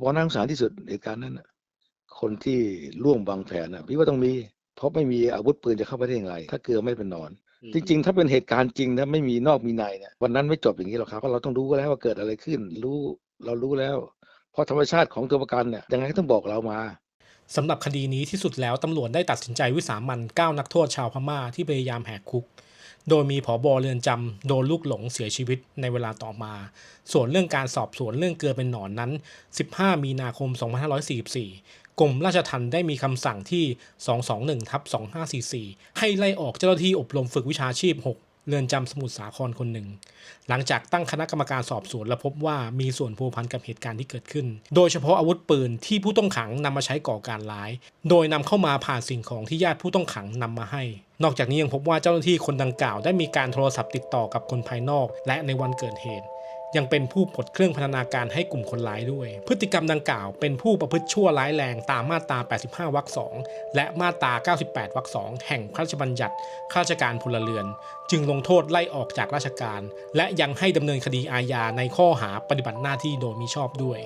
พอน่าสงสารที่สุดเหตุการณ์นั้นน่ะคนที่ร่วมวางแผนน่ะพี่ว่าต้องมี เพราะไม่มีอาวุธปืนจะเข้าไปได้ยังไงถ้าเกลือไม่เป็นนอน จริง ๆ ถ้าเป็นเหตุการณ์จริงนะไม่มีนอกมีในเนี่ยวันนั้นไม่จบอย่างนี้หรอกครับเพราะเราต้องรู้แล้วว่าเกิดอะไรขึ้น รู้เรารู้แล้ว เพราะธรรมชาติของตัวประกันเนี่ยยังไงก็ต้องบอกเรามาสำหรับคดีนี้ที่สุดแล้วตำรวจได้ตัดสินใจวิสามัน9นักโทษชาวพม่าที่พยายามแหกคุก โดยมีผอบอเรือนจำโดนลูกหลงเสียชีวิตในเวลาต่อมา ส่วนเรื่องการสอบสวนเรื่องเกลือเป็นหนอนนั้น 15 มีนาคม 2544 กรมราชทัณฑ์ได้มีคำสั่งที่ 221ทับ2544 ให้ไล่ออกเจ้าหน้าที่อบรมฝึกวิชาชีพ 6 เรือนจำสมุทรสาครคนหนึ่ง หลังจากตั้งคณะกรรมการสอบสวนและพบว่ามีส่วนพัวพันกับเหตุการณ์ที่เกิดขึ้น โดยเฉพาะอาวุธปืนที่ผู้ต้องขังนำมาใช้ก่อการร้าย โดยนำเข้ามาผ่านสิ่งของที่ญาติผู้ต้องขังนำมาให้ นอกจากนี้ยังพบว่าเจ้าหน้าที่คนดังกล่าวได้มีการโทรศัพท์ติดต่อกับคนภายนอก และในวันเกิดเหตุ ยังเป็นผู้ปลดเครื่องพันธนาการให้กลุ่มคนร้ายด้วย พฤติกรรมดังกล่าวเป็นผู้ประพฤติชั่วร้ายแรงตามมาตรา 85 วรรค 2 และมาตรา 98 วรรค 2 แห่งพระราชบัญญัติข้าราชการพลเรือน จึงลงโทษไล่ออกจากราชการ และยังให้ดำเนินคดีอาญาในข้อหาปฏิบัติหน้าที่โดยมิชอบด้วย